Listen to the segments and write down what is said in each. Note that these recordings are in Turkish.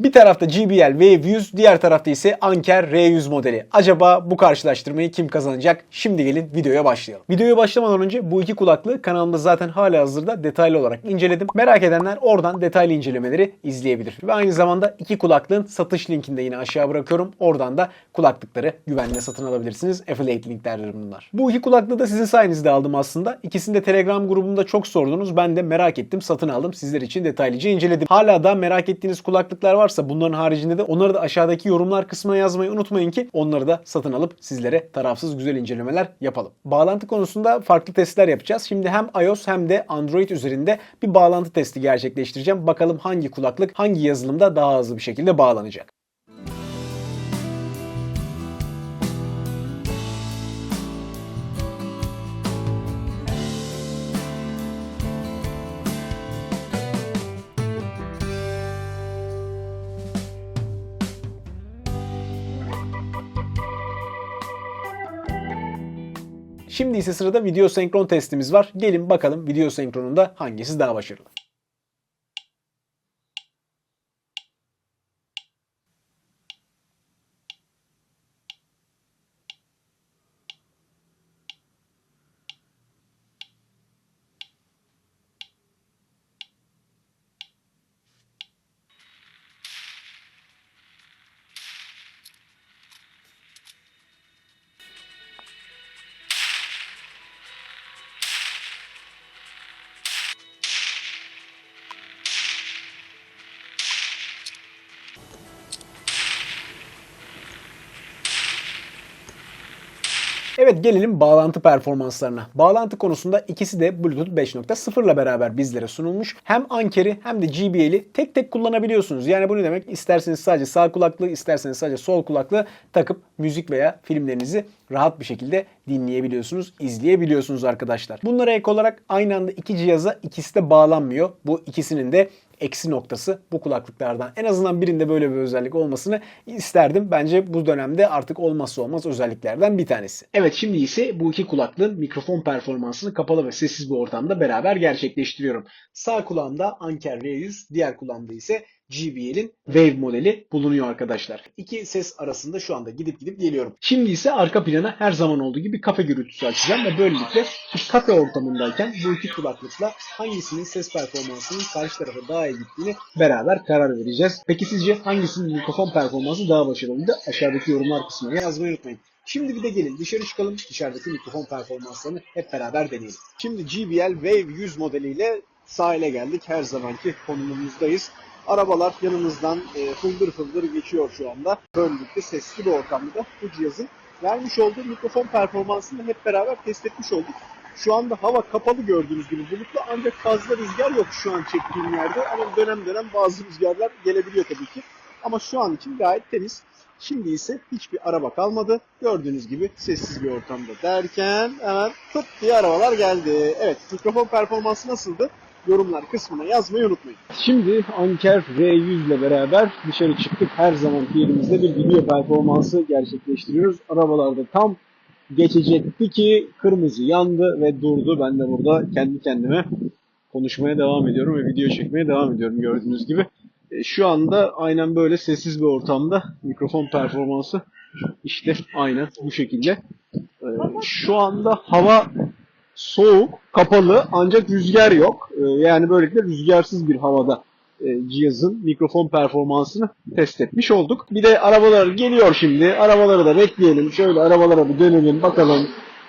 Bir tarafta JBL Wave 100, diğer tarafta ise Anker R100 modeli. Acaba bu karşılaştırmayı kim kazanacak? Şimdi gelin videoya başlayalım. Videoya başlamadan önce bu iki kulaklığı kanalımda zaten hala hazırda detaylı olarak inceledim. Merak edenler oradan detaylı incelemeleri izleyebilir. Ve aynı zamanda iki kulaklığın satış linkini de yine aşağı bırakıyorum. Oradan da kulaklıkları güvenle satın alabilirsiniz. Affiliate linklerdir bunlar. Bu iki kulaklığı da sizin sayenizde aldım aslında. İkisini de Telegram grubumda çok sordunuz. Ben de merak ettim, satın aldım. Sizler için detaylıca inceledim. Hala da merak ettiğiniz kulaklıklar varsa bunların haricinde de onları da aşağıdaki yorumlar kısmına yazmayı unutmayın ki onları da satın alıp sizlere tarafsız güzel incelemeler yapalım. Bağlantı konusunda farklı testler yapacağız. Şimdi hem iOS hem de Android üzerinde bir bağlantı testi gerçekleştireceğim. Bakalım hangi kulaklık hangi yazılımda daha hızlı bir şekilde bağlanacak. Şimdi ise sırada video senkron testimiz var. Gelin bakalım video senkronunda hangisi daha başarılı. Evet gelelim bağlantı performanslarına. Bağlantı konusunda ikisi de Bluetooth 5.0 ile beraber bizlere sunulmuş. Hem Anker'i hem de JBL'i tek tek kullanabiliyorsunuz. Yani bu ne demek? İsterseniz sadece sağ kulaklığı, isterseniz sadece sol kulaklığı takıp müzik veya filmlerinizi rahat bir şekilde dinleyebiliyorsunuz, izleyebiliyorsunuz arkadaşlar. Bunlara ek olarak aynı anda iki cihaza ikisi de bağlanmıyor. Bu ikisinin de eksi noktası bu kulaklıklardan. En azından birinde böyle bir özellik olmasını isterdim. Bence bu dönemde artık olmazsa olmaz özelliklerden bir tanesi. Evet şimdi ise bu iki kulaklığın mikrofon performansını kapalı ve sessiz bir ortamda beraber gerçekleştiriyorum. Sağ kulağımda Anker R100, diğer kulağımda ise JBL'in Wave modeli bulunuyor arkadaşlar. İki ses arasında şu anda gidip gidip geliyorum. Şimdi ise arka plana her zaman olduğu gibi kafe gürültüsü açacağım ve böylelikle bir kafe ortamındayken bu iki kulaklıkla hangisinin ses performansının karşı tarafa daha iyi gittiğini beraber karar vereceğiz. Peki sizce hangisinin mikrofon performansı daha başarılıydı? Aşağıdaki yorumlar kısmına yazmayı unutmayın. Şimdi bir de gelin dışarı çıkalım. Dışarıdaki mikrofon performanslarını hep beraber deneyelim. Şimdi JBL Wave 100 modeliyle sahile geldik. Her zamanki konumumuzdayız. Arabalar yanımızdan e, fıldır fıldır geçiyor şu anda. Böylelikle sesli bir ortamda da bu cihazın vermiş olduğu mikrofon performansını hep beraber test etmiş olduk. Şu anda hava kapalı gördüğünüz gibi bulutlu ancak fazla rüzgar yok şu an çektiğim yerde. Ama dönem dönem bazı rüzgarlar gelebiliyor tabii ki. Ama şu an için gayet temiz. Şimdi ise hiçbir araba kalmadı. Gördüğünüz gibi sessiz bir ortamda derken hemen tıp diye arabalar geldi. Evet mikrofon performansı nasıldı? Yorumlar kısmına yazmayı unutmayın. Şimdi Anker R100 ile beraber dışarı çıktık. Her zamanki yerimizde bir video performansı gerçekleştiriyoruz. Arabalarda tam geçecekti ki kırmızı yandı ve durdu. Ben de burada kendi kendime konuşmaya devam ediyorum ve video çekmeye devam ediyorum gördüğünüz gibi. E, Şu anda aynen böyle sessiz bir ortamda mikrofon performansı işte aynen bu şekilde. E, Şu anda hava soğuk, kapalı ancak rüzgar yok. E, Yani böylelikle rüzgarsız bir havada e, cihazın mikrofon performansını test etmiş olduk. Bir de arabalar geliyor şimdi. Arabaları da bekleyelim. Şöyle arabalara bir dönelim bakalım.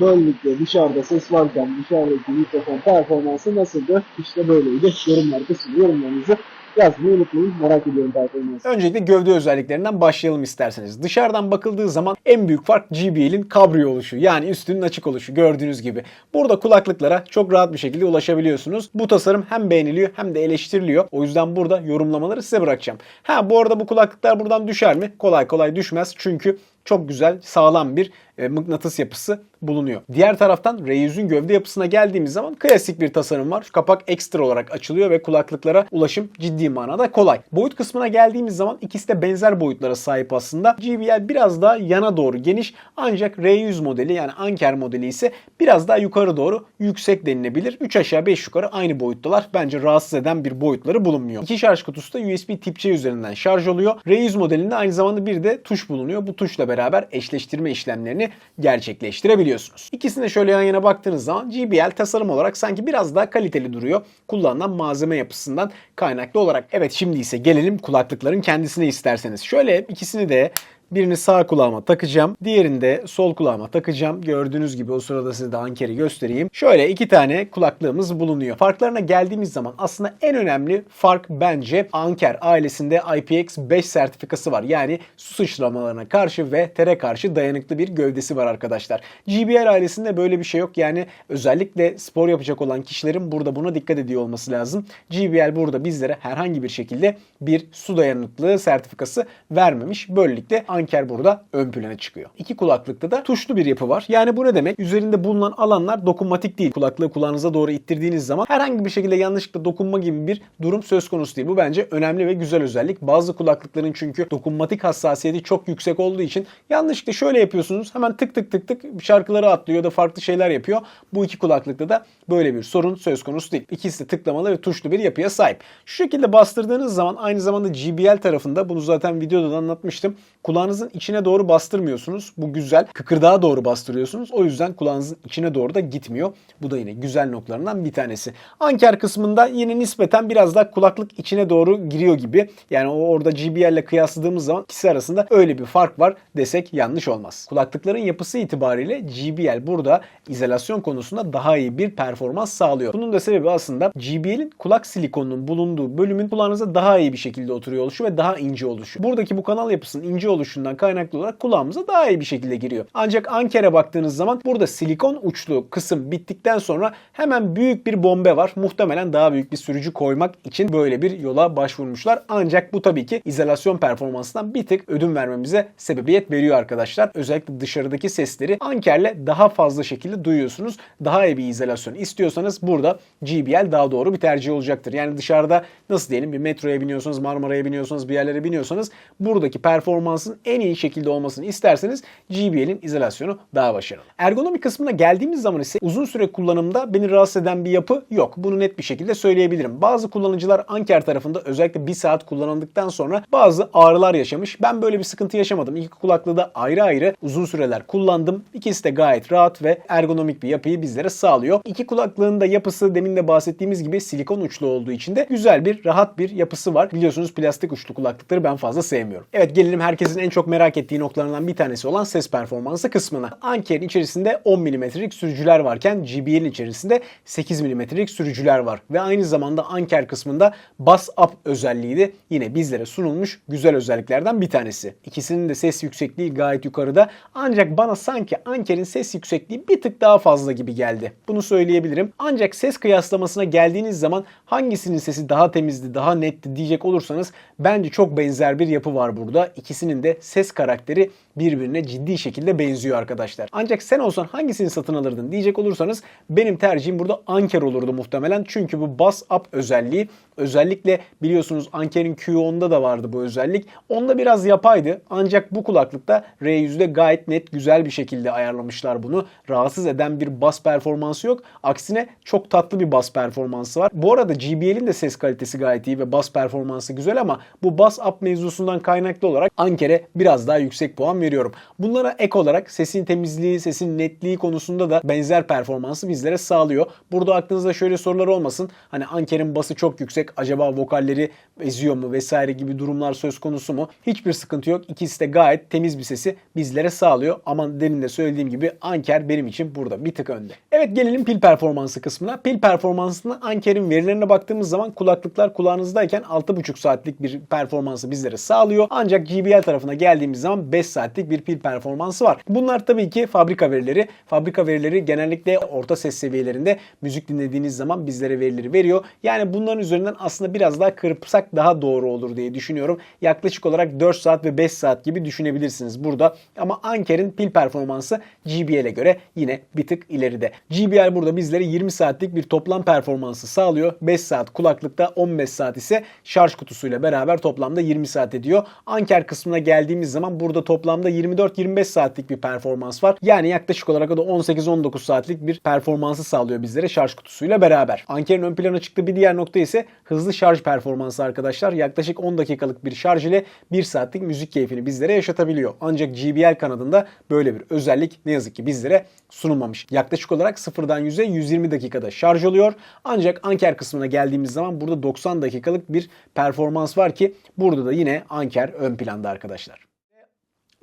Böylelikle dışarıda ses varken dışarıdaki mikrofon performansı nasıldı? İşte böyleydi. Yorumlar kısmı yorumlarınızı yazmayı unutmayın. Merak ediyorum performansı. Öncelikle gövde özelliklerinden başlayalım isterseniz. Dışarıdan bakıldığı zaman en büyük fark JBL'in kabrio oluşu. Yani üstünün açık oluşu gördüğünüz gibi. Burada kulaklıklara çok rahat bir şekilde ulaşabiliyorsunuz. Bu tasarım hem beğeniliyor hem de eleştiriliyor. O yüzden burada yorumlamaları size bırakacağım. Ha bu arada bu kulaklıklar buradan düşer mi? Kolay kolay düşmez. Çünkü çok güzel, sağlam bir e, mıknatıs yapısı bulunuyor. Diğer taraftan R100'ün gövde yapısına geldiğimiz zaman klasik bir tasarım var. Şu kapak ekstra olarak açılıyor ve kulaklıklara ulaşım ciddi manada kolay. Boyut kısmına geldiğimiz zaman ikisi de benzer boyutlara sahip aslında. JBL biraz daha yana doğru geniş ancak R100 modeli yani Anker modeli ise biraz daha yukarı doğru yüksek denilebilir. 3 aşağı 5 yukarı aynı boyuttalar. Bence rahatsız eden bir boyutları bulunmuyor. İki şarj kutusu da USB tip C üzerinden şarj oluyor. R100 modelinde aynı zamanda bir de tuş bulunuyor. Bu tuşla beraber eşleştirme işlemlerini gerçekleştirebiliyorsunuz. İkisine şöyle yan yana baktığınız zaman JBL tasarım olarak sanki biraz daha kaliteli duruyor. Kullanılan malzeme yapısından kaynaklı olarak. Evet şimdi ise gelelim kulaklıkların kendisine isterseniz. Şöyle ikisini de Birini sağ kulağıma takacağım. Diğerini de sol kulağıma takacağım. Gördüğünüz gibi o sırada size de ankeri göstereyim. Şöyle iki tane kulaklığımız bulunuyor. Farklarına geldiğimiz zaman aslında en önemli fark bence Anker ailesinde IPX5 sertifikası var. Yani su sıçramalarına karşı ve tere karşı dayanıklı bir gövdesi var arkadaşlar. GBL ailesinde böyle bir şey yok. Yani özellikle spor yapacak olan kişilerin burada buna dikkat ediyor olması lazım. GBL burada bizlere herhangi bir şekilde bir su dayanıklığı sertifikası vermemiş. Böylelikle Anker burada ön plana çıkıyor. İki kulaklıkta da tuşlu bir yapı var. Yani bu ne demek? Üzerinde bulunan alanlar dokunmatik değil. Kulaklığı kulağınıza doğru ittirdiğiniz zaman herhangi bir şekilde yanlışlıkla dokunma gibi bir durum söz konusu değil. Bu bence önemli ve güzel özellik. Bazı kulaklıkların çünkü dokunmatik hassasiyeti çok yüksek olduğu için yanlışlıkla şöyle yapıyorsunuz. Hemen tık tık tık tık şarkıları atlıyor da farklı şeyler yapıyor. Bu iki kulaklıkta da böyle bir sorun söz konusu değil. İkisi de tıklamalı ve tuşlu bir yapıya sahip. Şu şekilde bastırdığınız zaman aynı zamanda GBL tarafında bunu zaten videoda da anlatmıştım. Kulağınızın içine doğru bastırmıyorsunuz. Bu güzel. Kıkırdağa doğru bastırıyorsunuz. O yüzden kulağınızın içine doğru da gitmiyor. Bu da yine güzel noktalarından bir tanesi. Anker kısmında yine nispeten biraz daha kulaklık içine doğru giriyor gibi. Yani orada GBL ile kıyasladığımız zaman ikisi arasında öyle bir fark var desek yanlış olmaz. Kulaklıkların yapısı itibariyle GBL burada izolasyon konusunda daha iyi bir performans sağlıyor. Bunun da sebebi aslında GBL'in kulak silikonunun bulunduğu bölümün kulağınıza daha iyi bir şekilde oturuyor oluşu ve daha ince oluşu. Buradaki bu kanal yapısının ince oluşundan kaynaklı olarak kulağımıza daha iyi bir şekilde giriyor. Ancak Anker'e baktığınız zaman burada silikon uçlu kısım bittikten sonra hemen büyük bir bombe var. Muhtemelen daha büyük bir sürücü koymak için böyle bir yola başvurmuşlar. Ancak bu tabii ki izolasyon performansından bir tık ödün vermemize sebebiyet veriyor arkadaşlar. Özellikle dışarıdaki sesleri Anker'le daha fazla şekilde duyuyorsunuz. Daha iyi bir izolasyon istiyorsanız burada GBL daha doğru bir tercih olacaktır. Yani dışarıda nasıl diyelim bir metroya biniyorsanız, Marmara'ya biniyorsanız, bir yerlere biniyorsanız buradaki performansın en iyi şekilde olmasını isterseniz GBL'in izolasyonu daha başarılı. Ergonomi kısmına geldiğimiz zaman ise uzun süre kullanımda beni rahatsız eden bir yapı yok. Bunu net bir şekilde söyleyebilirim. Bazı kullanıcılar Anker tarafında özellikle bir saat kullanıldıktan sonra bazı ağrılar yaşamış. Ben böyle bir sıkıntı yaşamadım. İki kulaklığı da ayrı ayrı uzun süreler kullandım. İkisi de gayet rahat ve ergonomik bir yapıyı bizlere sağlıyor. İki kulaklığın da yapısı demin de bahsettiğimiz gibi silikon uçlu olduğu için de güzel bir rahat bir yapısı var. Biliyorsunuz plastik uçlu kulaklıkları ben fazla sevmiyorum. Evet gelelim herkesin en çok merak ettiği noktalarından bir tanesi olan ses performansı kısmına. Anker'in içerisinde 10 mm'lik sürücüler varken GBL'in içerisinde 8 mm'lik sürücüler var. Ve aynı zamanda Anker kısmında Bass Up özelliği de yine bizlere sunulmuş güzel özelliklerden bir tanesi. İkisinin de ses yüksekliği gayet yukarıda. Ancak bana sanki Anker'in ses yüksekliği bir tık daha fazla gibi geldi. Bunu söyleyebilirim. Ancak ses kıyaslamasına geldiğiniz zaman hangisinin sesi daha temizdi, daha netti diyecek olursanız bence çok benzer bir yapı var burada. İkisinin de ses karakteri birbirine ciddi şekilde benziyor arkadaşlar. Ancak sen olsan hangisini satın alırdın diyecek olursanız benim tercihim burada Anker olurdu muhtemelen. Çünkü bu Bass Up özelliği özellikle biliyorsunuz Anker'in Q10'da da vardı bu özellik. Onda biraz yapaydı. Ancak bu kulaklıkta R100'de gayet net güzel bir şekilde ayarlamışlar bunu. Rahatsız eden bir bas performansı yok. Aksine çok tatlı bir bas performansı var. Bu arada JBL'in de ses kalitesi gayet iyi ve bas performansı güzel ama bu Bass Up mevzusundan kaynaklı olarak Anker'e biraz daha yüksek puan veriyorum. Bunlara ek olarak sesin temizliği, sesin netliği konusunda da benzer performansı bizlere sağlıyor. Burada aklınızda şöyle sorular olmasın. Hani Anker'in bası çok yüksek. Acaba vokalleri eziyor mu vesaire gibi durumlar söz konusu mu? Hiçbir sıkıntı yok. İkisi de gayet temiz bir sesi bizlere sağlıyor. Ama demin de söylediğim gibi Anker benim için burada bir tık önde. Evet gelelim pil performansı kısmına. Pil performansına Anker'in verilerine baktığımız zaman kulaklıklar kulağınızdayken 6,5 saatlik bir performansı bizlere sağlıyor. Ancak JBL tarafına geldiğimiz zaman 5 saatlik bir pil performansı var. Bunlar tabii ki fabrika verileri. Fabrika verileri genellikle orta ses seviyelerinde müzik dinlediğiniz zaman bizlere verileri veriyor. Yani bunların üzerinden aslında biraz daha kırpsak daha doğru olur diye düşünüyorum. Yaklaşık olarak 4 saat ve 5 saat gibi düşünebilirsiniz burada. Ama Anker'in pil performansı JBL'e göre yine bir tık ileride. JBL burada bizlere 20 saatlik bir toplam performansı sağlıyor. 5 saat kulaklıkta 15 saat ise şarj kutusuyla beraber toplamda 20 saat ediyor. Anker kısmına geldiğimiz zaman burada toplamda 24-25 saatlik bir performans var. Yani yaklaşık olarak o da 18-19 saatlik bir performansı sağlıyor bizlere şarj kutusuyla beraber. Anker'in ön plana çıktığı bir diğer nokta ise hızlı şarj performansı arkadaşlar. Yaklaşık 10 dakikalık bir şarj ile 1 saatlik müzik keyfini bizlere yaşatabiliyor. Ancak JBL kanadında böyle bir özellik ne yazık ki bizlere sunulmamış. Yaklaşık olarak sıfırdan 100'e 120 dakikada şarj oluyor. Ancak Anker kısmına geldiğimiz zaman burada 90 dakikalık bir performans var ki burada da yine Anker ön planda arkadaşlar.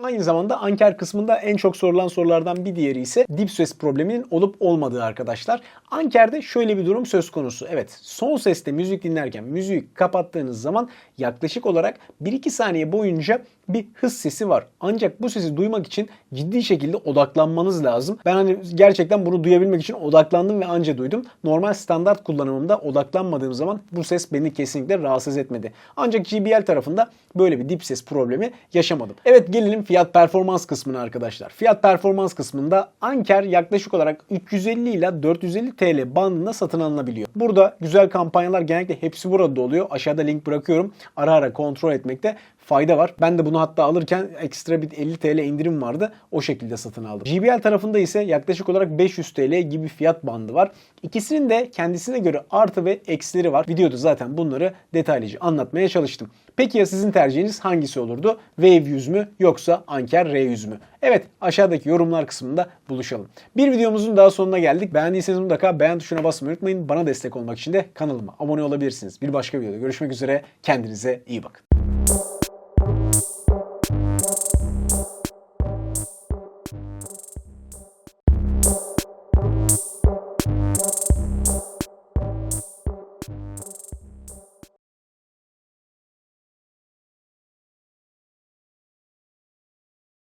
Aynı zamanda Anker kısmında en çok sorulan sorulardan bir diğeri ise dip ses probleminin olup olmadığı arkadaşlar. Anker'de şöyle bir durum söz konusu. Evet son seste müzik dinlerken müziği kapattığınız zaman yaklaşık olarak 1-2 saniye boyunca bir hız sesi var. Ancak bu sesi duymak için ciddi şekilde odaklanmanız lazım. Ben hani gerçekten bunu duyabilmek için odaklandım ve anca duydum. Normal standart kullanımımda odaklanmadığım zaman bu ses beni kesinlikle rahatsız etmedi. Ancak JBL tarafında böyle bir dip ses problemi yaşamadım. Evet gelelim fiyat performans kısmına arkadaşlar. Fiyat performans kısmında Anker yaklaşık olarak 350 ile 450 TL bandında satın alınabiliyor. Burada güzel kampanyalar genellikle hepsi burada oluyor. Aşağıda link bırakıyorum. Ara ara kontrol etmekte fayda var. Ben de bunu hatta alırken ekstra bir 50 TL indirim vardı. O şekilde satın aldım. JBL tarafında ise yaklaşık olarak 500 TL gibi fiyat bandı var. İkisinin de kendisine göre artı ve eksileri var. Videoda zaten bunları detaylıca anlatmaya çalıştım. Peki ya sizin tercihiniz hangisi olurdu? Wave 100 mü yoksa Anker R100 mü? Evet aşağıdaki yorumlar kısmında buluşalım. Bir videomuzun daha sonuna geldik. Beğendiyseniz mutlaka beğen tuşuna basmayı unutmayın. Bana destek olmak için de kanalıma abone olabilirsiniz. Bir başka videoda görüşmek üzere. Kendinize iyi bakın.